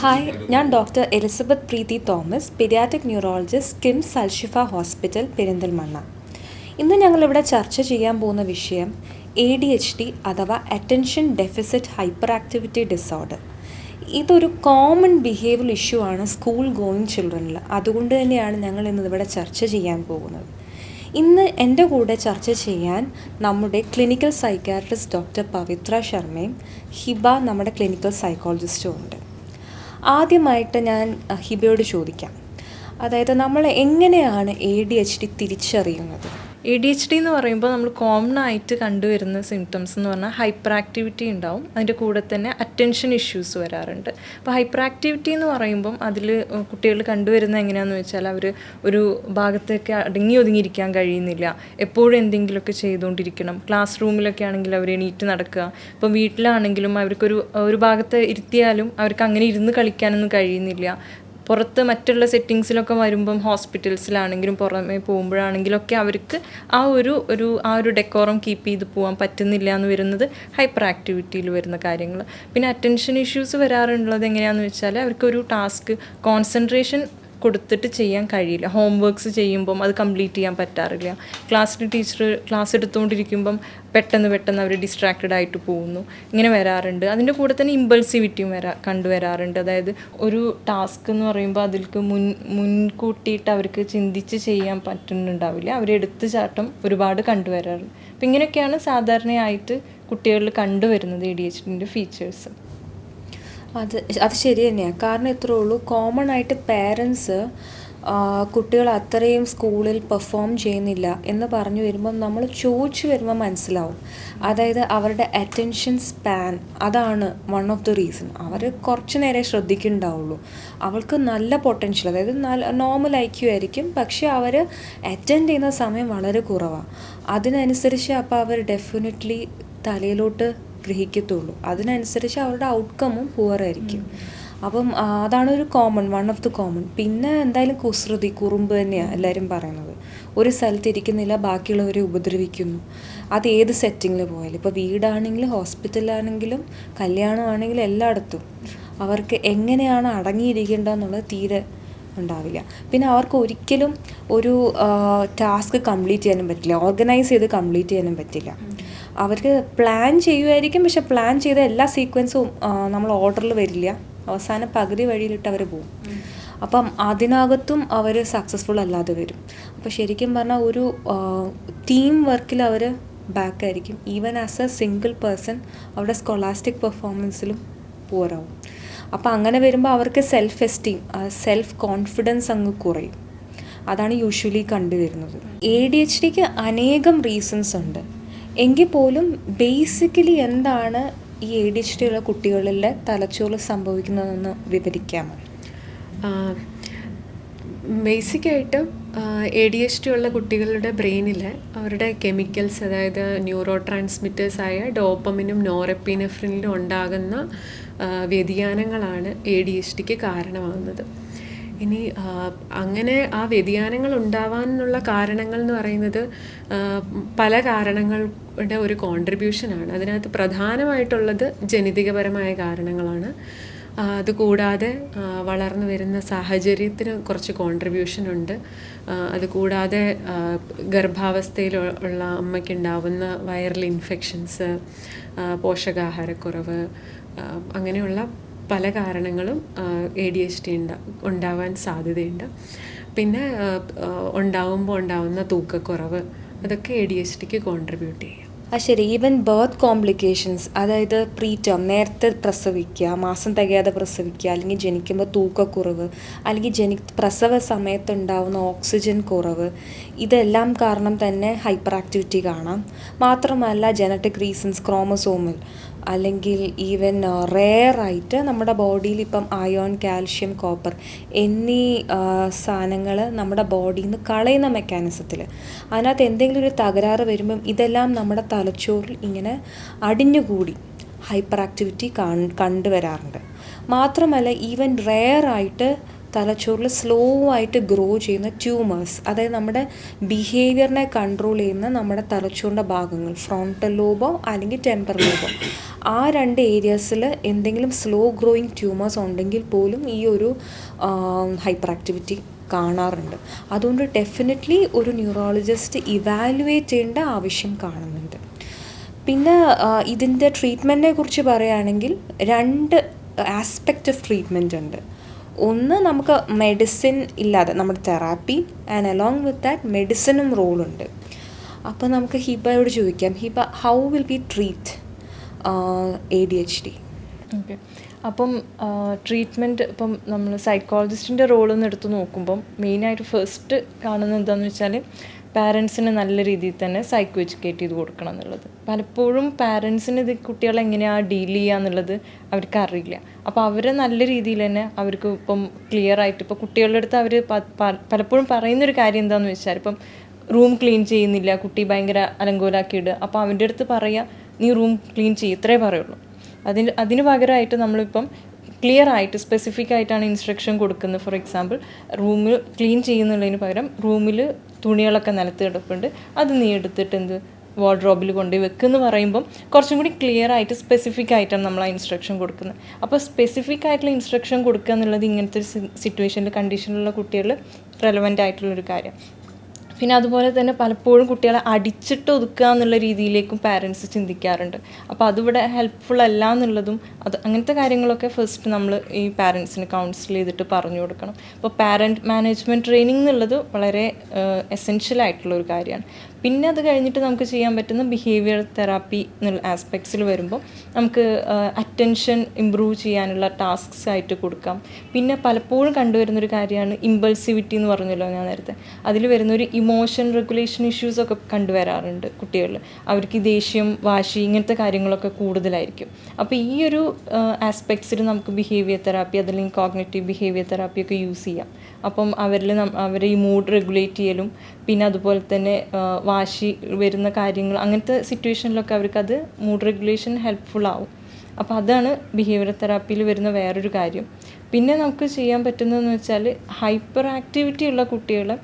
Hi ഞാൻ doctor Elizabeth Preethi Thomas paediatric neurologist KIMS Alshifa hospital Perinthalmanna. ഇന്ന് ഞങ്ങളിവിടെ ചർച്ച ചെയ്യാൻ പോകുന്ന വിഷയം എ ഡി എച്ച് ഡി അഥവാ attention deficit hyper activity disorder ഇതൊരു കോമൺ ബിഹേവിയർ ഇഷ്യൂ ആണ് സ്കൂൾ ഗോയിങ് ചിൽഡ്രനിൽ അതുകൊണ്ട് തന്നെയാണ് ഞങ്ങൾ ഇന്ന് ഇവിടെ ചർച്ച ചെയ്യാൻ പോകുന്നത്. ഇന്ന് എന്റെ കൂടെ ചർച്ച ചെയ്യാൻ നമ്മുടെ ക്ലിനിക്കൽ സൈക്കാട്രിസ്റ്റ് ഡോക്ടർ പവിത്ര ശർമ്മയും ഹിബ നമ്മുടെ ക്ലിനിക്കൽ സൈക്കോളജിസ്റ്റും ഉണ്ട്. ആദ്യമായിട്ട് ഞാൻ ഹിബയോട് ചോദിക്കാം. അതായത് നമ്മൾ എങ്ങനെയാണ് എ ഡി എച്ച് ഡി തിരിച്ചറിയുന്നത്? എ ഡി എച്ച് ഡി എന്ന് പറയുമ്പോൾ നമ്മൾ കോമൺ ആയിട്ട് കണ്ടുവരുന്ന സിംറ്റംസ് എന്ന് പറഞ്ഞാൽ ഹൈപ്പർ ആക്ടിവിറ്റി ഉണ്ടാവും. അതിന്റെ കൂടെ തന്നെ അറ്റൻഷൻ ഇഷ്യൂസ് വരാറുണ്ട്. അപ്പോൾ ഹൈപ്പർ ആക്ടിവിറ്റി എന്ന് പറയുമ്പം അതിൽ കുട്ടികൾ കണ്ടുവരുന്ന എങ്ങനെയാണെന്ന് വെച്ചാൽ അവർ ഒരു ഭാഗത്തേക്ക് അടങ്ങി ഒതുങ്ങിയിരിക്കാൻ കഴിയുന്നില്ല. എപ്പോഴും എന്തെങ്കിലുമൊക്കെ ചെയ്തുകൊണ്ടിരിക്കണം. ക്ലാസ് റൂമിലൊക്കെ ആണെങ്കിൽ അവർ എണീറ്റ് നടക്കുക. ഇപ്പം വീട്ടിലാണെങ്കിലും അവർക്കൊരു ഒരു ഭാഗത്ത് ഇരുത്തിയാലും അവർക്ക് അങ്ങനെ ഇരുന്ന് കളിക്കാനൊന്നും കഴിയുന്നില്ല. പുറത്ത് മറ്റുള്ള സെറ്റിങ്സിലൊക്കെ വരുമ്പം ഹോസ്പിറ്റൽസിലാണെങ്കിലും പുറമെ പോകുമ്പോഴാണെങ്കിലൊക്കെ അവർക്ക് ആ ഒരു ഒരു ആ ഒരു ഡെക്കോറം കീപ്പ് ചെയ്ത് പോകാൻ പറ്റുന്നില്ല എന്ന് വരുന്നത് ഹൈപ്പർ ആക്ടിവിറ്റിയിൽ വരുന്ന കാര്യങ്ങൾ പിന്നെ അറ്റൻഷൻ ഇഷ്യൂസ് വരാറുള്ളത് എങ്ങനെയാണെന്ന് വെച്ചാൽ അവർക്കൊരു ടാസ്ക് കോൺസെൻട്രേഷൻ കൊടുത്തിട്ട് ചെയ്യാൻ കഴിയില്ല. ഹോം വർക്ക്സ് ചെയ്യുമ്പം അത് കംപ്ലീറ്റ് ചെയ്യാൻ പറ്റാറില്ല. ക്ലാസ്സിൽ ടീച്ചർ ക്ലാസ് എടുത്തുകൊണ്ടിരിക്കുമ്പം പെട്ടെന്ന് പെട്ടെന്ന് അവർ ഡിസ്ട്രാക്റ്റഡ് ആയിട്ട് പോകുന്നു. ഇങ്ങനെ വരാറുണ്ട്. അതിന്റെ കൂടെ തന്നെ ഇമ്പൾസിവിറ്റിയും വരാ കണ്ടുവരാറുണ്ട്. അതായത് ഒരു ടാസ്ക് എന്ന് പറയുമ്പോൾ അതിൽക്ക് മുൻ മുൻകൂട്ടിയിട്ട് അവർക്ക് ചിന്തിച്ച് ചെയ്യാൻ പറ്റുന്നുണ്ടാവില്ല. എടുത്തു ചാട്ടം ഒരുപാട് കണ്ടുവരാറുണ്ട് അപ്പം ഇങ്ങനെയൊക്കെയാണ് സാധാരണയായിട്ട് കുട്ടികളിൽ കണ്ടുവരുന്നത് എ ഡി എച്ച് ഡിന്റെ ഫീച്ചേഴ്സ് അത് അത് ശരി തന്നെയാണ് കാരണം ഇത്രേ ഉള്ളൂ കോമൺ ആയിട്ട് പേരൻസ് കുട്ടികൾ അത്രയും സ്കൂളിൽ പെർഫോം ചെയ്യുന്നില്ല എന്ന് പറഞ്ഞു വരുമ്പം നമ്മൾ ചോദിച്ചു വരുമ്പോൾ മനസ്സിലാവും. അതായത് അവരുടെ അറ്റൻഷൻ സ്പാൻ അതാണ് വൺ ഓഫ് ദി റീസൺ അവർ കുറച്ച് നേരെ ശ്രദ്ധിക്കുന്നുണ്ടാവുള്ളൂ. അവൾക്ക് നല്ല പൊട്ടൻഷ്യൽ അതായത് നല്ല നോർമൽ ഐക്യു ആയിരിക്കും പക്ഷേ അവർ അറ്റൻഡ് ചെയ്യുന്ന സമയം വളരെ കുറവാണ് അതിനനുസരിച്ച് അപ്പോൾ അവർ ഡെഫിനറ്റ്ലി തലയിലോട്ട് ഗ്രഹിക്കത്തുള്ളൂ. അതിനനുസരിച്ച് അവരുടെ ഔട്ട്കമ്മും പൂവറായിരിക്കും അപ്പം ആ, അതാണ് ഒരു common one of the common പിന്നെ എന്തായാലും കുസൃതി കുറുമ്പ് തന്നെയാണ് എല്ലാവരും പറയുന്നത്. ഒരു സ്ഥലത്ത് ഇരിക്കുന്നില്ല ബാക്കിയുള്ളവരെ ഉപദ്രവിക്കുന്നു. അത് ഏത് സെറ്റിങ്ങിൽ പോയാലും. ഇപ്പോൾ വീടാണെങ്കിലും ഹോസ്പിറ്റലാണെങ്കിലും കല്യാണമാണെങ്കിലും എല്ലായിടത്തും അവർക്ക് എങ്ങനെയാണ് അടങ്ങിയിരിക്കേണ്ടതെന്നുള്ളത് തീരെ ഉണ്ടാവില്ല. പിന്നെ അവർക്ക് ഒരിക്കലും ഒരു ടാസ്ക് കംപ്ലീറ്റ് ചെയ്യാനും പറ്റില്ല. ഓർഗനൈസ് ചെയ്ത് കംപ്ലീറ്റ് ചെയ്യാനും പറ്റില്ല. അവർക്ക് പ്ലാൻ ചെയ്യുമായിരിക്കും പക്ഷെ പ്ലാൻ ചെയ്ത എല്ലാ സീക്വൻസും നമ്മൾ ഓർഡറിൽ വരില്ല. അവസാന പകുതി വഴിയിലിട്ട് അവർ പോകും അപ്പം അതിനകത്തും അവർ സക്സസ്ഫുൾ അല്ലാതെ വരും. അപ്പോൾ ശരിക്കും പറഞ്ഞാൽ ഒരു ടീം വർക്കിൽ അവർ ബാക്ക് ആയിരിക്കും. Even as a single person അവരുടെ സ്കോളാസ്റ്റിക് പെർഫോമൻസിലും പോരാവും അപ്പോൾ അങ്ങനെ വരുമ്പോൾ അവർക്ക് സെൽഫ് എസ്റ്റീം സെൽഫ് കോൺഫിഡൻസ് അങ്ങ് കുറയും. അതാണ് യൂഷ്വലി കണ്ടുവരുന്നത്. എ ഡി എച്ച് ഡിക്ക് അനേകം റീസൺസ് ഉണ്ട്. എങ്കിൽ പോലും ബേസിക്കലി എന്താണ് ഈ എ ഡി എച്ച് ഡി ഉള്ള കുട്ടികളിലെ തലച്ചോറ് സംഭവിക്കുന്നതെന്ന് വിവരിക്കാമോ? ബേസിക്കായിട്ട് എ ഡി എച്ച് ഡി ഉള്ള കുട്ടികളുടെ ബ്രെയിനിൽ അവരുടെ കെമിക്കൽസ് അതായത് ന്യൂറോ ട്രാൻസ്മിറ്റേഴ്സായ ഡോപ്പമിനും നോറെപ്പിനെഫ്രിനിലും ഉണ്ടാകുന്ന വ്യതിയാനങ്ങളാണ് എ ഡി എച്ച് ഡിക്ക് കാരണമാകുന്നത്. ഇനി അങ്ങനെ ആ വ്യതിയാനങ്ങൾ ഉണ്ടാവാനുള്ള കാരണങ്ങൾ എന്ന് പറയുന്നത് പല കാരണങ്ങളുടെ ഒരു കോൺട്രിബ്യൂഷനാണ് അതിനകത്ത് പ്രധാനമായിട്ടുള്ളത് ജനിതികപരമായ കാരണങ്ങളാണ്. അതുകൂടാതെ വളർന്നു വരുന്ന സാഹചര്യത്തിന് കുറച്ച് കോൺട്രിബ്യൂഷൻ ഉണ്ട്. അതുകൂടാതെ ഗർഭാവസ്ഥയിൽ ഉള്ള അമ്മയ്ക്കുണ്ടാവുന്ന വൈറൽ ഇൻഫെക്ഷൻസ് പോഷകാഹാരക്കുറവ് അങ്ങനെയുള്ള പല കാരണങ്ങളും എ ഡി എച്ച് ഡി ഉണ്ടാവാൻ സാധ്യതയുണ്ട്. പിന്നെ ഉണ്ടാവുമ്പോൾ ഉണ്ടാവുന്ന തൂക്കക്കുറവ് അതൊക്കെ എ ഡി എച്ച് ഡിക്ക് കോൺട്രിബ്യൂട്ട് ചെയ്യും. ആ ശരി. ഈവൻ ബർത്ത് കോംപ്ലിക്കേഷൻസ് അതായത് പ്രീ ടേം നേരത്തെ പ്രസവിക്കുക മാസം തികയാതെ പ്രസവിക്കുക അല്ലെങ്കിൽ ജനിക്കുമ്പോൾ തൂക്കക്കുറവ് അല്ലെങ്കിൽ ജനി പ്രസവ സമയത്ത് ഉണ്ടാകുന്ന ഓക്സിജൻ കുറവ് ഇതെല്ലാം കാരണം തന്നെ ഹൈപ്പർ ആക്ടിവിറ്റി കാണാം. മാത്രമല്ല ജനറ്റിക് റീസൺസ് ക്രോമസോമിൽ അല്ലെങ്കിൽ ഈവൻ റെയറായിട്ട് നമ്മുടെ ബോഡിയിൽ ഇപ്പം അയോൺ കാൽഷ്യം കോപ്പർ എന്നീ സാധനങ്ങൾ നമ്മുടെ ബോഡിയിൽ നിന്ന് കളയുന്ന മെക്കാനിസത്തിൽ അതിനകത്ത് എന്തെങ്കിലും ഒരു തകരാറ് വരുമ്പം ഇതെല്ലാം നമ്മുടെ തലച്ചോറിൽ ഇങ്ങനെ അടിഞ്ഞുകൂടി ഹൈപ്പർ ആക്ടിവിറ്റി കണ്ടുവരാറുണ്ട്. മാത്രമല്ല ഈവൻ റെയർ ആയിട്ട് തലച്ചോറിൽ സ്ലോ ആയിട്ട് ഗ്രോ ചെയ്യുന്ന ട്യൂമേഴ്സ് അതായത് നമ്മുടെ ബിഹേവിയറിനെ കൺട്രോൾ ചെയ്യുന്ന നമ്മുടെ തലച്ചോറിന്റെ ഭാഗങ്ങൾ ഫ്രോണ്ടൽ ലോബോ അല്ലെങ്കിൽ ടെമ്പർ ലോബോ ആ രണ്ട് ഏരിയാസിൽ എന്തെങ്കിലും സ്ലോ ഗ്രോയിങ് ട്യൂമേഴ്സ് ഉണ്ടെങ്കിൽ പോലും ഈ ഒരു ഹൈപ്പർ ആക്ടിവിറ്റി കാണാറുണ്ട്. അതുകൊണ്ട് ഡെഫിനറ്റ്ലി ഒരു ന്യൂറോളജിസ്റ്റ് ഇവാലുവേറ്റ് ചെയ്യേണ്ട ആവശ്യം കാണുന്നുണ്ട്. പിന്നെ ഇതിന്റെ ട്രീറ്റ്മെന്റിനെ കുറിച്ച് പറയുകയാണെങ്കിൽ രണ്ട് ആസ്പെക്റ്റ് ഓഫ് ട്രീറ്റ്മെന്റ് ഉണ്ട്. ഒന്ന് നമുക്ക് മെഡിസിൻ ഇല്ലാതെ നമ്മുടെ therapy and along with that മെഡിസിനും റോളുണ്ട് അപ്പോൾ നമുക്ക് ഹിബയോട് ചോദിക്കാം. Hiba how will be treat A D H D okay അപ്പം ട്രീറ്റ്മെന്റ് ഇപ്പം നമ്മൾ സൈക്കോളജിസ്റ്റിന്റെ റോളിൽ എടുത്ത് നോക്കുമ്പം മെയിനായിട്ട് ഫസ്റ്റ് കാണുന്നത് എന്താണെന്ന് വെച്ചാൽ പാരൻസിന് നല്ല രീതിയിൽ തന്നെ സൈക്കോ എഡ്യൂക്കേറ്റ് ചെയ്ത് കൊടുക്കണം എന്നുള്ളത്. പലപ്പോഴും പാരൻസിന് ഇത് കുട്ടികളെ എങ്ങനെയാണ് ഡീൽ ചെയ്യുക എന്നുള്ളത് അവർക്ക് അറിയില്ല. അപ്പോൾ അവരെ നല്ല രീതിയിൽ തന്നെ അവർക്ക് ഇപ്പം ക്ലിയർ ആയിട്ട് ഇപ്പോൾ കുട്ടികളുടെ അടുത്ത് അവർ പലപ്പോഴും പറയുന്നൊരു കാര്യം എന്താണെന്ന് വെച്ചാൽ ഇപ്പം റൂം ക്ലീൻ ചെയ്യുന്നില്ല കുട്ടി ഭയങ്കര അലങ്കോലാക്കിയിടുക. അപ്പോൾ അവന്റെ അടുത്ത് പറയുക നീ റൂം ക്ലീൻ ചെയ്യും ഇത്രേ പറയുള്ളൂ. അതിന് അതിന് പകരമായിട്ട് നമ്മളിപ്പം ക്ലിയർ ആയിട്ട് സ്പെസിഫിക് ആയിട്ടാണ് ഇൻസ്ട്രക്ഷൻ കൊടുക്കുന്നത്. ഫോർ എക്സാമ്പിൾ റൂമിൽ ക്ലീൻ ചെയ്യുന്നുള്ളതിന് പകരം റൂമിൽ തുണികളൊക്കെ നിലത്ത് കിടപ്പുണ്ട്. അത് നീ എടുത്തിട്ട് എന്ത് വാർഡ്രോബിൽ കൊണ്ടുപോയി വെക്കുമെന്ന് പറയുമ്പം കുറച്ചും കൂടി ക്ലിയർ ആയിട്ട് സ്പെസിഫിക് ആയിട്ടാണ് നമ്മൾ ആ ഇൻസ്ട്രക്ഷൻ കൊടുക്കുന്നത്. അപ്പോൾ സ്പെസിഫിക് ആയിട്ടുള്ള ഇൻസ്ട്രക്ഷൻ കൊടുക്കുക എന്നുള്ളത് ഇങ്ങനത്തെ ഒരു സിറ്റുവേഷനിൽ കണ്ടീഷനിലുള്ള കുട്ടികൾ റെലവന്റ് ആയിട്ടുള്ളൊരു കാര്യം. പിന്നെ അതുപോലെ തന്നെ പലപ്പോഴും കുട്ടികളെ അടിച്ചിട്ട് ഒതുക്കുക എന്നുള്ള രീതിയിലേക്കും പാരൻസ് ചിന്തിക്കാറുണ്ട്. അപ്പോൾ അതിവിടെ ഹെൽപ്ഫുൾ അല്ല എന്നുള്ളതും അത് അങ്ങനത്തെ കാര്യങ്ങളൊക്കെ ഫസ്റ്റ് നമ്മൾ ഈ പാരൻസിന് കൗൺസിൽ ചെയ്തിട്ട് പറഞ്ഞു കൊടുക്കണം. അപ്പോൾ പാരന്റ് മാനേജ്മെന്റ് ട്രെയിനിങ് എന്നുള്ളത് വളരെ എസെൻഷ്യൽ ആയിട്ടുള്ള ഒരു കാര്യമാണ്. പിന്നെ അത് കഴിഞ്ഞിട്ട് നമുക്ക് ചെയ്യാൻ പറ്റുന്ന ബിഹേവിയർ തെറാപ്പി എന്നുള്ള ആസ്പെക്ട്സിൽ വരുമ്പോൾ നമുക്ക് അറ്റൻഷൻ ഇമ്പ്രൂവ് ചെയ്യാനുള്ള ടാസ്ക്സ് ആയിട്ട് കൊടുക്കാം. പിന്നെ പലപ്പോഴും കണ്ടുവരുന്നൊരു കാര്യമാണ് ഇമ്പൾസിവിറ്റി എന്ന് പറഞ്ഞല്ലോ ഞാൻ നേരത്തെ. അതിൽ വരുന്നൊരു ഇമോഷൻ റെഗുലേഷൻ ഇഷ്യൂസ് ഒക്കെ കണ്ടുവരാറുണ്ട് കുട്ടികളിൽ. അവർക്ക് ദേഷ്യം വാശി ഇങ്ങനത്തെ കാര്യങ്ങളൊക്കെ കൂടുതലായിരിക്കും. അപ്പോൾ ഈ ഒരു ആസ്പെക്ട്സിൽ നമുക്ക് ബിഹേവിയർ തെറാപ്പി അതല്ലെങ്കിൽ കോഗ്നേറ്റീവ് ബിഹേവിയർ തെറാപ്പി ഒക്കെ യൂസ് ചെയ്യാം. അപ്പം അവരിൽ അവരെ ഈ മൂഡ് റെഗുലേറ്റ് ചെയ്യലും പിന്നെ അതുപോലെ തന്നെ വാശി വരുന്ന കാര്യങ്ങൾ അങ്ങനത്തെ സിറ്റുവേഷനിലൊക്കെ അവർക്കത് മൂഡ് റെഗുലേഷൻ ഹെൽപ്ഫുൾ ആവും. അപ്പോൾ അതാണ് ബിഹേവിയർ തെറാപ്പിയിൽ വരുന്ന വേറൊരു കാര്യം. പിന്നെ നമുക്ക് ചെയ്യാൻ പറ്റുന്നതെന്ന് വെച്ചാൽ ഹൈപ്പർ ആക്ടിവിറ്റി ഉള്ള കുട്ടികളെ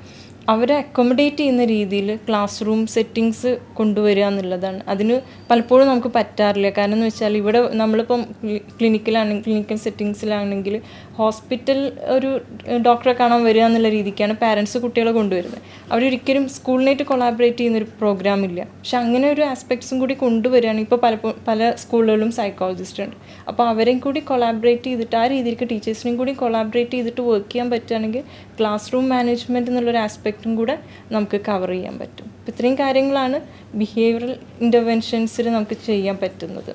അവരെ അക്കോമഡേറ്റ് ചെയ്യുന്ന രീതിയിൽ ക്ലാസ് റൂം സെറ്റിങ്സ് കൊണ്ടുവരിക എന്നുള്ളതാണ്. അതിന് പലപ്പോഴും നമുക്ക് പറ്റാറില്ല. കാരണം എന്ന് വെച്ചാൽ ഇവിടെ നമ്മളിപ്പം ക്ലിനിക്കിലാണെങ്കിൽ ക്ലിനിക്കൽ സെറ്റിങ്സിലാണെങ്കിൽ ഹോസ്പിറ്റൽ ഒരു ഡോക്ടറെ കാണാൻ വരിക എന്നുള്ള രീതിക്കാണ് പാരൻസ് കുട്ടികളെ കൊണ്ടുവരുന്നത്. അവരൊരിക്കലും സ്കൂളിനായിട്ട് കൊളാബറേറ്റ് ചെയ്യുന്നൊരു പ്രോഗ്രാം ഇല്ല. പക്ഷെ അങ്ങനെ ഒരു ആസ്പെക്ട്സും കൂടി കൊണ്ടുവരികയാണെങ്കിൽ ഇപ്പോൾ പല പല സ്കൂളുകളിലും സൈക്കോളജിസ്റ്റ് ഉണ്ട്. അപ്പോൾ അവരെയും കൂടി കൊളാബറേറ്റ് ചെയ്തിട്ട് ആ രീതിയിലേക്ക് ടീച്ചേഴ്സിനെയും കൂടി കൊളാബറേറ്റ് ചെയ്തിട്ട് വർക്ക് ചെയ്യാൻ പറ്റുകയാണെങ്കിൽ ക്ലാസ് റൂം മാനേജ്മെന്റ് എന്നുള്ളൊരു ആസ്പെക്റ്റും കൂടെ നമുക്ക് കവർ ചെയ്യാൻ പറ്റും. അപ്പം ഇത്രയും കാര്യങ്ങളാണ് ബിഹേവിയറൽ ഇന്റർവെൻഷൻസിൽ നമുക്ക് ചെയ്യാൻ പറ്റുന്നത്.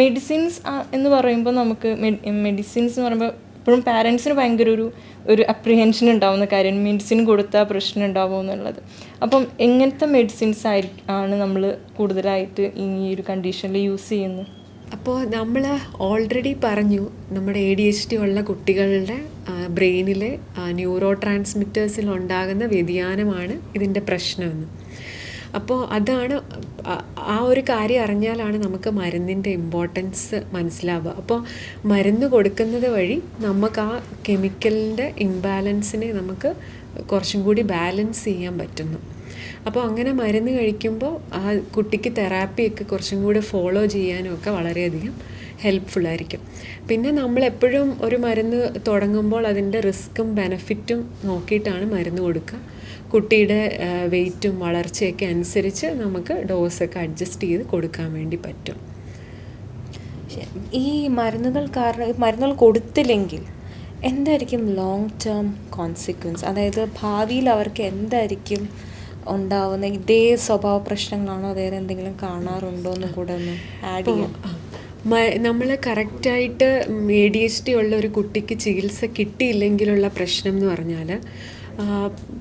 മെഡിസിൻസ് എന്ന് പറയുമ്പോൾ നമുക്ക് മെഡിസിൻസ് എന്ന് പറയുമ്പോൾ ഇപ്പോഴും പാരൻസിന് ഭയങ്കര ഒരു ഒരു അപ്രിഹെൻഷൻ ഉണ്ടാവുന്ന കാര്യം മെഡിസിൻ കൊടുത്താൽ പ്രശ്നം ഉണ്ടാവുമോ എന്നുള്ളത്. അപ്പം എങ്ങനത്തെ മെഡിസിൻസ് ആയിരിക്കും ആണ് നമ്മൾ കൂടുതലായിട്ട് ഈ ഒരു കണ്ടീഷനിൽ യൂസ് ചെയ്യുന്നത്? അപ്പോൾ നമ്മൾ ഓൾറെഡി പറഞ്ഞു നമ്മുടെ എ ഡി എച്ച് ഡി ഉള്ള കുട്ടികളുടെ ബ്രെയിനിലെ ന്യൂറോ ട്രാൻസ്മിറ്റേഴ്സിൽ ഉണ്ടാകുന്ന വ്യതിയാനമാണ് ഇതിന്റെ പ്രശ്നമെന്ന്. അപ്പോൾ അതാണ് ആ ഒരു കാര്യം അറിഞ്ഞാലാണ് നമുക്ക് മരുന്നിന്റെ ഇമ്പോർട്ടൻസ് മനസ്സിലാവുക. അപ്പോൾ മരുന്ന് കൊടുക്കുന്നത് വഴി നമുക്ക് ആ കെമിക്കലിന്റെ ഇംബാലൻസിനെ നമുക്ക് കുറച്ചും കൂടി ബാലൻസ് ചെയ്യാൻ പറ്റുന്നു. അപ്പോൾ അങ്ങനെ മരുന്ന് കഴിക്കുമ്പോൾ ആ കുട്ടിക്ക് തെറാപ്പിയൊക്കെ കുറച്ചും കൂടെ ഫോളോ ചെയ്യാനും ഒക്കെ വളരെയധികം ഹെൽപ്ഫുൾ ആയിരിക്കും. പിന്നെ നമ്മൾ എപ്പോഴും ഒരു മരുന്ന് തുടങ്ങുമ്പോൾ അതിന്റെ റിസ്ക്കും ബെനഫിറ്റും നോക്കിയിട്ടാണ് മരുന്ന് കൊടുക്കുക. കുട്ടിയുടെ വെയിറ്റും വളർച്ചയൊക്കെ അനുസരിച്ച് നമുക്ക് ഡോസൊക്കെ അഡ്ജസ്റ്റ് ചെയ്ത് കൊടുക്കാൻ വേണ്ടി പറ്റും. ഈ മരുന്നുകൾ കാരണം മരുന്നുകൾ കൊടുത്തില്ലെങ്കിൽ എന്തായിരിക്കും ലോങ് ടേം കോൺസിക്വൻസ് അതായത് ഭാവിയിൽ അവർക്ക് എന്തായിരിക്കും ഉണ്ടാവുന്ന ഇതേ സ്വഭാവ പ്രശ്നങ്ങളാണോ വേറെ എന്തെങ്കിലും കാണാറുണ്ടോ എന്നും കൂടെ ഒന്ന് ആഡ് ചെയ്യാം. നമ്മൾ കറക്റ്റായിട്ട് എ ഡി എച്ച് ഡി ഉള്ള ഒരു കുട്ടിക്ക് ചികിത്സ കിട്ടിയില്ലെങ്കിലുള്ള പ്രശ്നം എന്ന് പറഞ്ഞാൽ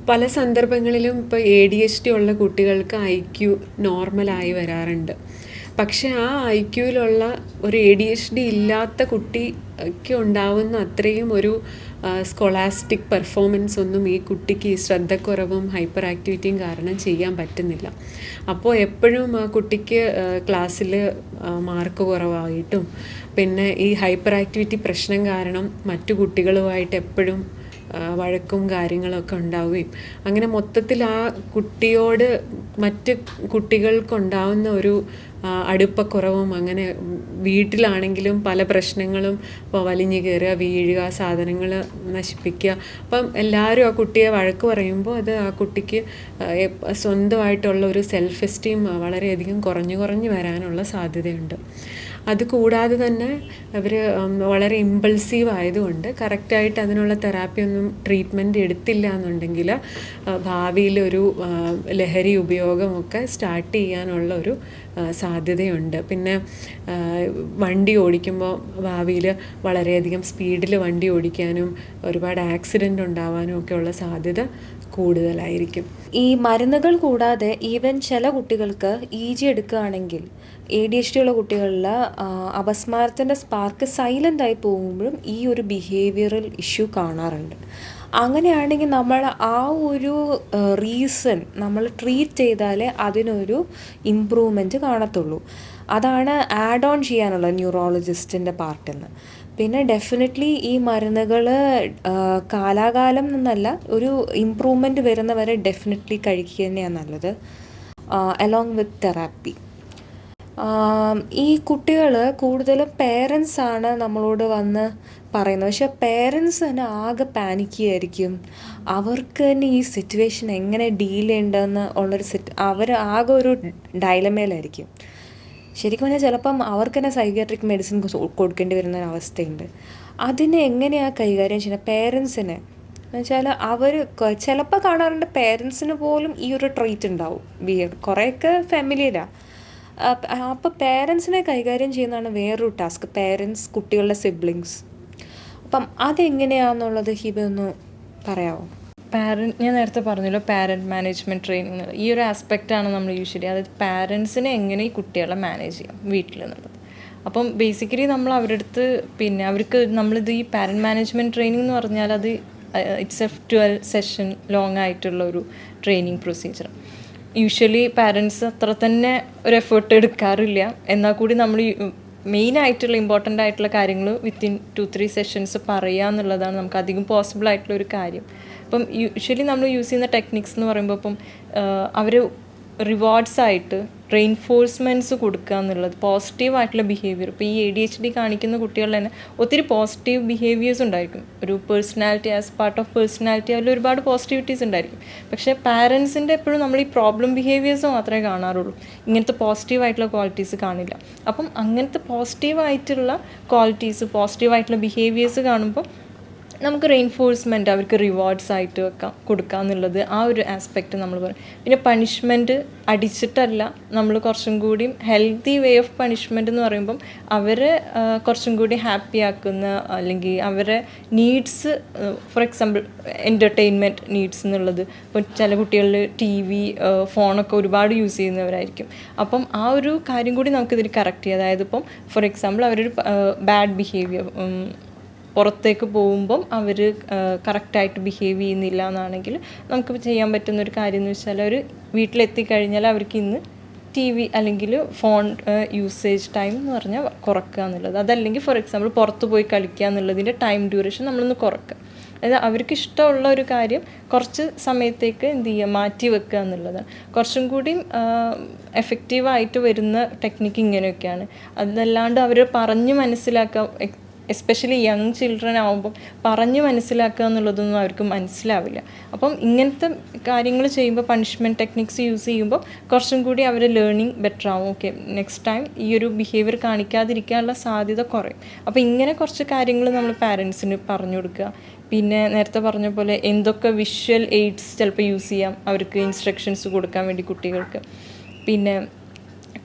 പല സന്ദർഭങ്ങളിലും ഇപ്പോൾ എ ഡി എച്ച് ഡി ഉള്ള കുട്ടികൾക്ക് ഐ ക്യു നോർമലായി വരാറുണ്ട്. പക്ഷേ ആ ഐ ക്യൂവിലുള്ള ഒരു എ ഡി എച്ച് ഡി ഇല്ലാത്ത കുട്ടിക്ക് ഉണ്ടാവുന്ന അത്രയും ഒരു സ്കോളാസ്റ്റിക് പെർഫോമൻസ് ഒന്നും ഈ കുട്ടിക്ക് ഈ ശ്രദ്ധക്കുറവും ഹൈപ്പർ ആക്ടിവിറ്റിയും കാരണം ചെയ്യാൻ പറ്റുന്നില്ല. അപ്പോൾ എപ്പോഴും ആ കുട്ടിക്ക് ക്ലാസ്സിൽ മാർക്ക് കുറവായിട്ടും പിന്നെ ഈ ഹൈപ്പർ ആക്ടിവിറ്റി പ്രശ്നം കാരണം മറ്റു കുട്ടികളുമായിട്ട് എപ്പോഴും വഴക്കും കാര്യങ്ങളൊക്കെ ഉണ്ടാവുകയും അങ്ങനെ മൊത്തത്തിൽ ആ കുട്ടിയോട് മറ്റ് കുട്ടികൾക്കുണ്ടാവുന്ന ഒരു അടുപ്പക്കുറവും അങ്ങനെ വീട്ടിലാണെങ്കിലും പല പ്രശ്നങ്ങളും ഇപ്പോൾ വലിഞ്ഞു കയറുക വീഴുക സാധനങ്ങൾ നശിപ്പിക്കുക. അപ്പം എല്ലാവരും ആ കുട്ടിയെ വഴക്ക് പറയുമ്പോൾ അത് ആ കുട്ടിക്ക് സ്വന്തമായിട്ടുള്ള ഒരു സെൽഫ് എസ്റ്റീം വളരെയധികം കുറഞ്ഞു കുറഞ്ഞു വരാനുള്ള സാധ്യതയുണ്ട്. അത് കൂടാതെ തന്നെ അവർ വളരെ ഇമ്പൾസീവ് ആയതുകൊണ്ട് കറക്റ്റായിട്ട് അതിനുള്ള തെറാപ്പി ഒന്നും ട്രീറ്റ്മെന്റ് എടുത്തില്ല എന്നുണ്ടെങ്കിൽ ഭാവിയിൽ ഒരു ലഹരി ഉപയോഗമൊക്കെ സ്റ്റാർട്ട് ചെയ്യാനുള്ള ഒരു സാധ്യതയുണ്ട്. പിന്നെ വണ്ടി ഓടിക്കുമ്പോൾ ഭാവിയിൽ വളരെയധികം സ്പീഡിൽ വണ്ടി ഓടിക്കാനും ഒരുപാട് ആക്സിഡന്റ് ഉണ്ടാവാനും ഒക്കെയുള്ള സാധ്യത കൂടുതലായിരിക്കും. ഈ മരുന്നുകൾ കൂടാതെ ഈവൻ ചില കുട്ടികൾക്ക് ഇ ജി എടുക്കുകയാണെങ്കിൽ എ ഡി എച്ച് ഡി ഉള്ള കുട്ടികളിൽ അപസ്മാരത്തിന്റെ സ്പാർക്ക് സൈലന്റ് ആയി പോകുമ്പോഴും ഈ ഒരു ബിഹേവിയറൽ ഇഷ്യൂ കാണാറുണ്ട്. അങ്ങനെയാണെങ്കിൽ നമ്മൾ ആ ഒരു റീസൺ നമ്മൾ ട്രീറ്റ് ചെയ്താലേ അതിനൊരു ഇമ്പ്രൂവ്മെന്റ് കാണത്തുള്ളൂ. അതാണ് ആഡ് ഓൺ ചെയ്യാനുള്ള ന്യൂറോളജിസ്റ്റിന്റെ പാർട്ടിന്ന് പിന്നെ ഡെഫിനറ്റ്ലി ഈ മരുന്നുകൾ കാലാകാലം എന്നല്ല ഒരു ഇമ്പ്രൂവ്മെന്റ് വരുന്നവരെ ഡെഫിനറ്റ്ലി കഴിക്കുക തന്നെയാണ് നല്ലത്. അലോങ് വിത്ത് തെറാപ്പി ഈ കുട്ടികൾ കൂടുതലും പേരൻസ് ആണ് നമ്മളോട് വന്ന് പറയുന്നത്. പക്ഷെ പേരൻസ് തന്നെ ആകെ പാനിക്കുകയായിരിക്കും അവർക്ക് തന്നെ ഈ സിറ്റുവേഷൻ എങ്ങനെ ഡീൽ ചെയ്യേണ്ടതെന്ന് ഉള്ളൊരു സിറ്റ് അവർ ആകെ ഒരു ഡയലമേലായിരിക്കും ശരിക്കും പറഞ്ഞാൽ ചിലപ്പം അവർക്ക് തന്നെ സൈക്യാട്രിക് മെഡിസിൻ കൊടുക്കേണ്ടി വരുന്ന ഒരു അവസ്ഥയുണ്ട്. അതിനെ എങ്ങനെയാണ് കൈകാര്യം ചെയ്യുന്നത് പേരൻസിനെ എന്നുവെച്ചാൽ അവർ ചിലപ്പോൾ കാണാറുണ്ട് പേരൻസിന് പോലും ഈ ഒരു ട്രീറ്റ് ഉണ്ടാവും. ബിഹേവ് കുറേയൊക്കെ ഫാമിലിയിലാണ് അപ്പോൾ പേരൻസിനെ കൈകാര്യം ചെയ്യുന്നതാണ് വേറൊരു ടാസ്ക് പേരൻസ് കുട്ടികളുടെ സിബ്ലിങ്സ് അപ്പം അതെങ്ങനെയാണെന്നുള്ളത് ഹിബ ഒന്ന് പറയാമോ പാരന്റ് ഞാൻ നേരത്തെ പറഞ്ഞല്ലോ പാരന്റ് മാനേജ്മെന്റ് ട്രെയിനിങ് ഈ ഒരു ആസ്പെക്റ്റാണ് നമ്മൾ യൂഷ്വലി അതായത് പാരൻസിനെ എങ്ങനെ ഈ കുട്ടികളെ മാനേജ് ചെയ്യാം വീട്ടിൽ എന്നുള്ളത് അപ്പം ബേസിക്കലി നമ്മൾ അവരുടെ അടുത്ത് പിന്നെ അവർക്ക് നമ്മളിത് ഈ പാരന്റ് മാനേജ്മെന്റ് ട്രെയിനിങ് എന്ന് പറഞ്ഞാൽ അത് it's a twelve session long ആയിട്ടുള്ള ഒരു ട്രെയിനിങ് പ്രൊസീജിയർ യൂഷ്വലി പാരൻസ് അത്ര തന്നെ ഒരു എഫേർട്ട് എടുക്കാറില്ല. എന്നാൽ കൂടി നമ്മൾ മെയിൻ ആയിട്ടുള്ള ഇമ്പോർട്ടന്റ് ആയിട്ടുള്ള കാര്യങ്ങൾ വിത്തിൻ ടു ത്രീ സെഷൻസ് പറയുക എന്നുള്ളതാണ് നമുക്ക് അധികം പോസിബിൾ ആയിട്ടുള്ള ഒരു കാര്യം. അപ്പം യൂഷ്വലി നമ്മൾ യൂസ് ചെയ്യുന്ന ടെക്നിക്സ് എന്ന് പറയുമ്പോൾ ഇപ്പം അവർ റിവാർഡ്സ് ആയിട്ട് റെയിൻഫോഴ്സ്മെന്റ്സ് കൊടുക്കുക എന്നുള്ളത് പോസിറ്റീവ് ആയിട്ടുള്ള ബിഹേവിയർ ഇപ്പോൾ ഈ എ ഡി എച്ച് ഡി കാണിക്കുന്ന കുട്ടികളിൽ തന്നെ ഒത്തിരി പോസിറ്റീവ് ബിഹേവിയേഴ്സ് ഉണ്ടായിരിക്കും. ഒരു personality as part of personality അതിൽ ഒരുപാട് പോസിറ്റിവിറ്റീസ് ഉണ്ടായിരിക്കും. പക്ഷേ പാരൻസിന്റെ എപ്പോഴും നമ്മൾ ഈ പ്രോബ്ലം ബിഹേവിയേഴ്സ് മാത്രമേ കാണാറുള്ളൂ. ഇങ്ങനത്തെ പോസിറ്റീവ് ആയിട്ടുള്ള ക്വാളിറ്റീസ് കാണില്ല. അപ്പം അങ്ങനത്തെ പോസിറ്റീവ് ആയിട്ടുള്ള ക്വാളിറ്റീസ് പോസിറ്റീവ് ആയിട്ടുള്ള ബിഹേവിയേഴ്സ് കാണുമ്പോൾ നമുക്ക് റെയിൻഫോഴ്സ്മെന്റ് അവർക്ക് റിവാർഡ്സ് ആയിട്ട് വെക്കാം കൊടുക്കുക എന്നുള്ളത് ആ ഒരു ആസ്പെക്റ്റ് നമ്മൾ പറയും. പിന്നെ പണിഷ്മെന്റ് അടിച്ചിട്ടല്ല നമ്മൾ കുറച്ചും കൂടി ഹെൽത്തി വേ ഓഫ് പണിഷ്മെന്റ് എന്ന് പറയുമ്പം അവരെ കുറച്ചും കൂടി ഹാപ്പി ആക്കുന്ന അല്ലെങ്കിൽ അവരെ needs for example entertainment needs എന്നുള്ളത്. ഇപ്പോൾ ചില കുട്ടികളിൽ ടി വി ഫോണൊക്കെ ഒരുപാട് യൂസ് ചെയ്യുന്നവരായിരിക്കും. അപ്പം ആ ഒരു കാര്യം കൂടി നമുക്കിതിൽ കറക്റ്റ് ചെയ്യാം. അതായത് ഇപ്പം ഫോർ എക്സാമ്പിൾ അവരൊരു ബാഡ് ബിഹേവിയർ പുറത്തേക്ക് പോകുമ്പം അവർ കറക്റ്റായിട്ട് ബിഹേവ് ചെയ്യുന്നില്ല എന്നാണെങ്കിൽ നമുക്ക് ചെയ്യാൻ പറ്റുന്ന ഒരു കാര്യം എന്ന് വെച്ചാൽ അവർ വീട്ടിലെത്തിക്കഴിഞ്ഞാൽ അവർക്ക് ഇന്ന് ടി വി അല്ലെങ്കിൽ ഫോൺ യൂസേജ് ടൈം എന്ന് പറഞ്ഞാൽ കുറക്കുക എന്നുള്ളത്. അതല്ലെങ്കിൽ ഫോർ എക്സാമ്പിൾ പുറത്ത് പോയി കളിക്കുക എന്നുള്ളതിന്റെ ടൈം ഡ്യൂറേഷൻ നമ്മളൊന്ന് കുറക്കുക. അതായത് അവർക്ക് ഇഷ്ടമുള്ള ഒരു കാര്യം കുറച്ച് സമയത്തേക്ക് എന്ത് ചെയ്യുക മാറ്റി വെക്കുക എന്നുള്ളതാണ് കുറച്ചും കൂടി എഫക്റ്റീവായിട്ട് വരുന്ന ടെക്നിക്ക് ഇങ്ങനെയൊക്കെയാണ്. അതല്ലാണ്ട് അവർ പറഞ്ഞ് മനസ്സിലാക്കുക എസ്പെഷ്യലി യങ് ചിൽഡ്രൻ ആകുമ്പം പറഞ്ഞ് മനസ്സിലാക്കുക എന്നുള്ളതൊന്നും അവർക്ക് മനസ്സിലാവില്ല. അപ്പം ഇങ്ങനത്തെ കാര്യങ്ങൾ ചെയ്യുമ്പോൾ പണിഷ്മെന്റ് ടെക്നിക്സ് യൂസ് ചെയ്യുമ്പോൾ കുറച്ചും കൂടി അവരെ ലേണിംഗ് ബെറ്റർ ആവും. ഓക്കെ നെക്സ്റ്റ് ടൈം ഈ ഒരു ബിഹേവിയർ കാണിക്കാതിരിക്കാനുള്ള സാധ്യത കുറയും. അപ്പോൾ ഇങ്ങനെ കുറച്ച് കാര്യങ്ങൾ നമ്മൾ പാരൻസിന് പറഞ്ഞു കൊടുക്കുക. പിന്നെ നേരത്തെ പറഞ്ഞ പോലെ എന്തൊക്കെ വിഷ്വൽ എയ്ഡ്സ് ചിലപ്പോൾ യൂസ് ചെയ്യാം. അവർക്ക് ഇൻസ്ട്രക്ഷൻസ് കൊടുക്കാൻ വേണ്ടി കുട്ടികൾക്ക്. പിന്നെ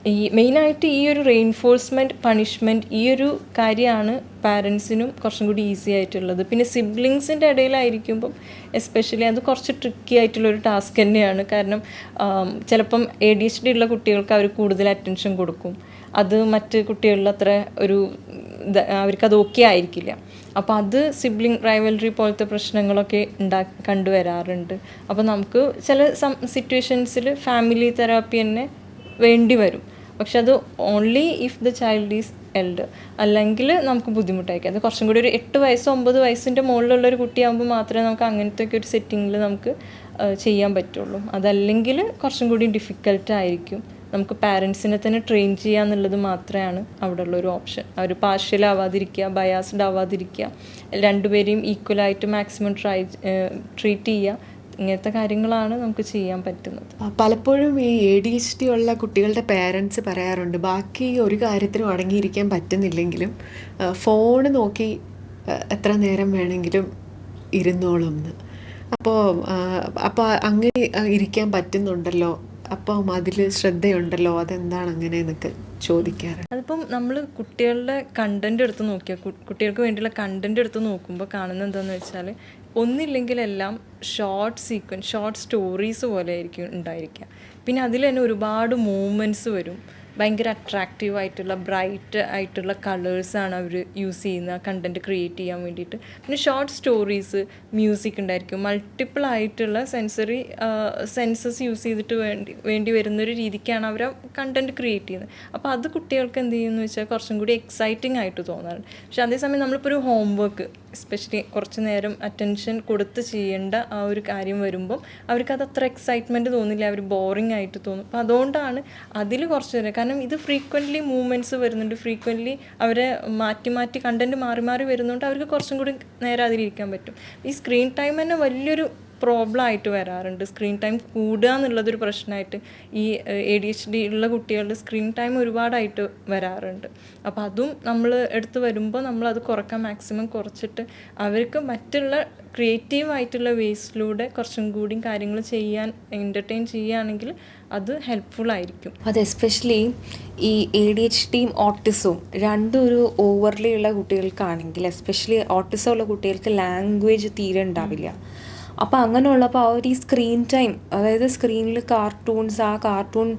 ഈ മെയിനായിട്ട് ഈ ഒരു റെയിൻഫോഴ്സ്മെന്റ് പണിഷ്മെന്റ് ഈ ഒരു കാര്യമാണ് പാരൻസിനും കുറച്ചും കൂടി ഈസി ആയിട്ടുള്ളത്. പിന്നെ സിബ്ലിങ്സിന്റെ ഇടയിലായിരിക്കുമ്പം എസ്പെഷ്യലി അത് കുറച്ച് ട്രിക്കി ആയിട്ടുള്ളൊരു ടാസ്ക് തന്നെയാണ്. കാരണം ചിലപ്പം എ ഡി എച്ച് ഡി ഉള്ള കുട്ടികൾക്ക് അവർ കൂടുതൽ അറ്റൻഷൻ കൊടുക്കും. അത് മറ്റ് കുട്ടികളിൽ അത്ര ഒരു അവർക്കത് ഓക്കെ ആയിരിക്കില്ല. അപ്പോൾ അത് സിബ്ലിംഗ് റൈവലറി പോലത്തെ പ്രശ്നങ്ങളൊക്കെ ഉണ്ടാ കണ്ടുവരാറുണ്ട്. അപ്പോൾ നമുക്ക് ചില സം സിറ്റുവേഷൻസിൽ ഫാമിലി തെറാപ്പി തന്നെ വേണ്ടി വരും. പക്ഷെ അത് only if the child is elder അല്ലെങ്കിൽ നമുക്ക് ബുദ്ധിമുട്ടായിരിക്കും. അത് കുറച്ചും കൂടി ഒരു എട്ട് വയസ്സോ ഒമ്പത് വയസ്സിന്റെ മുകളിലുള്ള ഒരു കുട്ടിയാകുമ്പോൾ മാത്രമേ നമുക്ക് അങ്ങനത്തെ ഒക്കെ ഒരു സെറ്റിങ്ങിൽ നമുക്ക് ചെയ്യാൻ പറ്റുള്ളൂ. അതല്ലെങ്കിൽ കുറച്ചും കൂടി ഡിഫിക്കൽട്ട് ആയിരിക്കും. നമുക്ക് പാരൻസിനെ തന്നെ ട്രെയിൻ ചെയ്യുക എന്നുള്ളത് മാത്രമാണ് അവിടെ ഉള്ള ഒരു ഓപ്ഷൻ അവർ പാർഷ്യലാവാതിരിക്കുക ബയാസ്ഡ് ആവാതിരിക്കുക രണ്ടുപേരെയും ഈക്വലായിട്ട് മാക്സിമം ട്രൈ ട്രീറ്റ് ചെയ്യുക. ഇങ്ങനത്തെ കാര്യങ്ങളാണ് നമുക്ക് ചെയ്യാൻ പറ്റുന്നത്. പലപ്പോഴും ഈ എ ഡി എച്ച് ഡി ഉള്ള കുട്ടികളുടെ പേരൻസ് പറയാറുണ്ട് ബാക്കി ഒരു കാര്യത്തിനും അടങ്ങിയിരിക്കാൻ പറ്റുന്നില്ലെങ്കിലും ഫോൺ നോക്കി എത്ര നേരം വേണമെങ്കിലും ഇരുന്നോളും എന്ന് അപ്പോൾ അപ്പോൾ അങ്ങനെ ഇരിക്കാൻ പറ്റുന്നുണ്ടല്ലോ അപ്പം അതിൽ ശ്രദ്ധയുണ്ടല്ലോ അതെന്താണ് അങ്ങനെ എന്നൊക്കെ ചോദിക്കാറ്. അതിപ്പം നമ്മൾ കുട്ടികളുടെ കണ്ടന്റ് എടുത്ത് നോക്കിയാൽ കുട്ടികൾക്ക് വേണ്ടിയുള്ള കണ്ടന്റ് എടുത്ത് നോക്കുമ്പോൾ കാണുന്നത് എന്താണെന്ന് വെച്ചാൽ ഒന്നില്ലെങ്കിലെല്ലാം ഷോർട്ട് സീക്വൻസ് ഷോർട്ട് സ്റ്റോറീസ് പോലെ ആയിരിക്കും ഉണ്ടായിരിക്കുക. പിന്നെ അതിൽ തന്നെ ഒരുപാട് മൂമെന്റ്സ് വരും. ഭയങ്കര അട്രാക്റ്റീവ് ആയിട്ടുള്ള ബ്രൈറ്റ് ആയിട്ടുള്ള കളേഴ്സാണ് അവർ യൂസ് ചെയ്യുന്ന കണ്ടന്റ് ക്രിയേറ്റ് ചെയ്യാൻ വേണ്ടിയിട്ട്. പിന്നെ ഷോർട്ട് സ്റ്റോറീസ് മ്യൂസിക് ഉണ്ടായിരിക്കും. മൾട്ടിപ്പിൾ ആയിട്ടുള്ള സെൻസറി സെൻസസ് യൂസ് ചെയ്തിട്ട് വേണ്ടി വേണ്ടി വരുന്നൊരു രീതിക്കാണ് അവർ കണ്ടന്റ് ക്രിയേറ്റ് ചെയ്യുന്നത്. അപ്പോൾ അത് കുട്ടികൾക്ക് എന്ത് ചെയ്യുമെന്ന് വെച്ചാൽ കുറച്ചും കൂടി എക്സൈറ്റിംഗ് ആയിട്ട് തോന്നാറുണ്ട്. പക്ഷെ അതേസമയം നമ്മളിപ്പോൾ ഒരു ഹോംവർക്ക് എസ്പെഷ്യലി കുറച്ച് നേരം അറ്റൻഷൻ കൊടുത്ത് ചെയ്യേണ്ട ആ ഒരു കാര്യം വരുമ്പം അവർക്ക് അത് അത്ര എക്സൈറ്റ്മെന്റ് തോന്നില്ല അവർ ബോറിംഗ് ആയിട്ട് തോന്നും. അപ്പോൾ അതുകൊണ്ടാണ് അതിൽ കുറച്ച് നേരം കാരണം ഇത് ഫ്രീക്വന്റ്ലി മൂവ്മെന്റ്സ് വരുന്നുണ്ട്. ഫ്രീക്വന്റ്ലി അവരെ മാറ്റി മാറ്റി കണ്ടന്റ് മാറി മാറി വരുന്നതുകൊണ്ട് അവർക്ക് കുറച്ചും കൂടി നേരം അതിലിരിക്കാൻ പറ്റും. ഈ സ്ക്രീൻ ടൈം തന്നെ വലിയൊരു പ്രോബ്ലം ആയിട്ട് വരാറുണ്ട്. സ്ക്രീൻ ടൈം കൂടുക എന്നുള്ളതൊരു പ്രശ്നമായിട്ട് ഈ എ ഡി എച്ച് ഡി ഉള്ള കുട്ടികളുടെ സ്ക്രീൻ ടൈം ഒരുപാടായിട്ട് വരാറുണ്ട്. അപ്പോൾ അതും നമ്മൾ എടുത്ത് വരുമ്പോൾ നമ്മളത് കുറയ്ക്കാൻ മാക്സിമം കുറച്ചിട്ട് അവർക്ക് മറ്റുള്ള ക്രിയേറ്റീവ് ആയിട്ടുള്ള വേസിലൂടെ കുറച്ചും കൂടി കാര്യങ്ങൾ ചെയ്യാൻ എന്റർടൈൻ ചെയ്യുകയാണെങ്കിൽ അത് ഹെൽപ്ഫുൾ ആയിരിക്കും. അത് എസ്പെഷ്യലി ഈ എ ഡി എച്ച് ഡിയും ഓട്ടിസവും രണ്ടും ഒരു ഓവർലി ഉള്ള കുട്ടികൾക്കാണെങ്കിൽ എസ്പെഷ്യലി ഓട്ടിസം ഉള്ള കുട്ടികൾക്ക് ലാംഗ്വേജ് തീരെ ഉണ്ടാവില്ല. അപ്പോൾ അങ്ങനെയുള്ളപ്പോൾ അവർ ഈ സ്ക്രീൻ ടൈം അതായത് സ്ക്രീനിൽ കാർട്ടൂൺസ് ആ കാർട്ടൂൺ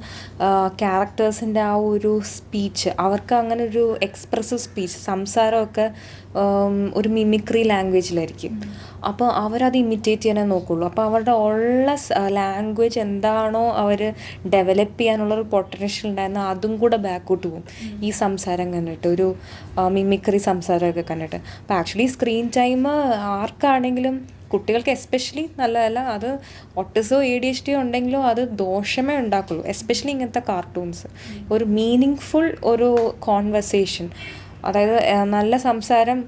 ക്യാരക്ടേഴ്സിന്റെ ആ ഒരു സ്പീച്ച് അവർക്ക് അങ്ങനെ ഒരു എക്സ്പ്രസീവ് സ്പീച്ച് സംസാരമൊക്കെ ഒരു മിമിക്രി ലാംഗ്വേജിലായിരിക്കും അപ്പോൾ അവരത് ഇമിറ്റേറ്റ് ചെയ്യാനേ നോക്കുള്ളൂ. അപ്പോൾ അവരുടെ ഉള്ള ലാംഗ്വേജ് എന്താണോ അവർ ഡെവലപ്പ് ചെയ്യാനുള്ളൊരു പൊട്ടൻഷ്യൽ ഉണ്ടായിരുന്ന അതും കൂടെ ബാക്കോട്ട് പോകും. ഈ സംസാരം കണ്ടിട്ട് ഒരു മിമിക്രി സംസാരമൊക്കെ കണ്ടിട്ട്. അപ്പോൾ ആക്ച്വലി സ്ക്രീൻ ടൈം ആർക്കാണെങ്കിലും കുട്ടികൾക്ക് എസ്പെഷ്യലി നല്ലതല്ല അത് ഒട്ടിസോ എ ഡി എച്ച് ഡി ഉണ്ടെങ്കിലും അത് ദോഷമേ ഉണ്ടാക്കുള്ളൂ. എസ്പെഷ്യലി ഇങ്ങനത്തെ കാർട്ടൂൺസ് ഒരു മീനിങ് ഫുൾ ഒരു കോൺവെർസേഷൻ അതായത് നല്ല സംസാരം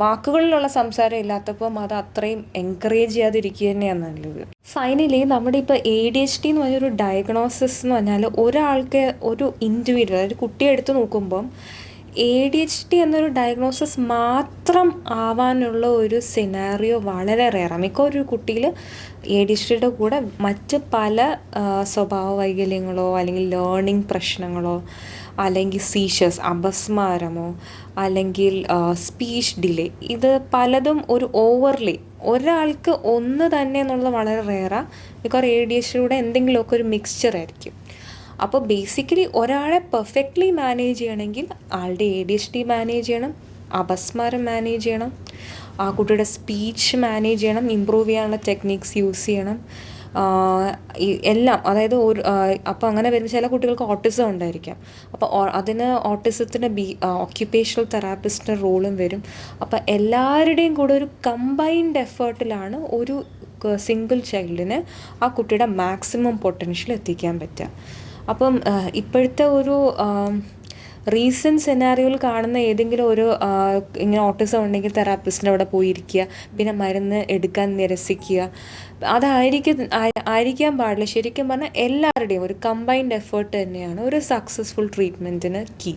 വാക്കുകളിലുള്ള സംസാരം ഇല്ലാത്തപ്പം അത് അത്രയും എൻകറേജ് ചെയ്യാതിരിക്കുക തന്നെയാണ് നല്ലത്. ഫൈനലി നമ്മുടെ ഇപ്പോൾ എ ഡി എച്ച് ഡി എന്ന് പറഞ്ഞൊരു ഡയഗ്നോസിസ് എന്ന് പറഞ്ഞാൽ ഒരാൾക്ക് ഒരു ഇൻഡിവിജ്വൽ അതായത് കുട്ടിയെ എടുത്ത് നോക്കുമ്പം എ ഡി എച്ച് ഡി എന്നൊരു ഡയഗ്നോസിസ് മാത്രം ആവാനുള്ള ഒരു സിനാറിയോ വളരെ റെയറാണ് മിക്ക ഒരു കുട്ടിയിൽ എ ഡി എച്ച് ഡിയുടെ കൂടെ മറ്റ് പല സ്വഭാവ വൈകല്യങ്ങളോ അല്ലെങ്കിൽ ലേണിംഗ് പ്രശ്നങ്ങളോ അല്ലെങ്കിൽ സീഷേഴ്സ് അപസ്മാരമോ അല്ലെങ്കിൽ സ്പീച്ച് ഡിലേ ഇത് പലതും ഒരു ഓവർലേ ഒരാൾക്ക് ഒന്ന് തന്നെ എന്നുള്ളത് വളരെ റേറാണ് മിക്കവാറും എ ഡി എച്ച് ഡിയുടെ എന്തെങ്കിലുമൊക്കെ ഒരു മിക്സ്ചർ ആയിരിക്കും. അപ്പോൾ ബേസിക്കലി ഒരാളെ പെർഫെക്റ്റ്ലി മാനേജ് ചെയ്യണമെങ്കിൽ ആളുടെ A D H D manage ചെയ്യണം അപസ്മാരം മാനേജ് ചെയ്യണം ആ കുട്ടിയുടെ സ്പീച്ച് മാനേജ് ചെയ്യണം ഇമ്പ്രൂവ് ചെയ്യാനുള്ള ടെക്നിക്സ് യൂസ് ചെയ്യണം. എല്ലാം അതായത് ഒരു അപ്പോൾ അങ്ങനെ വരുമ്പോൾ ചില കുട്ടികൾക്ക് ഓട്ടിസം ഉണ്ടായിരിക്കാം. അപ്പോൾ അതിന് ഓട്ടിസത്തിന് ബി ഓക്യുപ്പേഷണൽ തെറാപ്പിസ്റ്റിന്റെ റോളും വരും. അപ്പോൾ എല്ലാവരുടെയും കൂടെ ഒരു കമ്പൈൻഡ് എഫേർട്ടിലാണ് ഒരു സിംഗിൾ ചൈൽഡിന് ആ കുട്ടിയുടെ മാക്സിമം പൊട്ടൻഷ്യൽ എത്തിക്കാൻ പറ്റുക. അപ്പം ഇപ്പോഴത്തെ ഒരു റീസെന്റ് സെനാറിയോയിൽ കാണുന്ന ഏതെങ്കിലും ഒരു ഇങ്ങനെ ഓട്ടിസം ഉണ്ടെങ്കിൽ തെറാപ്പിസ്റ്റിന്റെ അവിടെ പോയിരിക്കുക പിന്നെ മരുന്ന് എടുക്കാൻ നിരസിക്കുക അതായിരിക്കും ആയിരിക്കാൻ പാടില്ല. ശരിക്കും പറഞ്ഞാൽ എല്ലാവരുടെയും ഒരു കമ്പൈൻഡ് എഫേർട്ട് തന്നെയാണ് ഒരു സക്സസ്ഫുൾ ട്രീറ്റ്മെന്റിന് കീ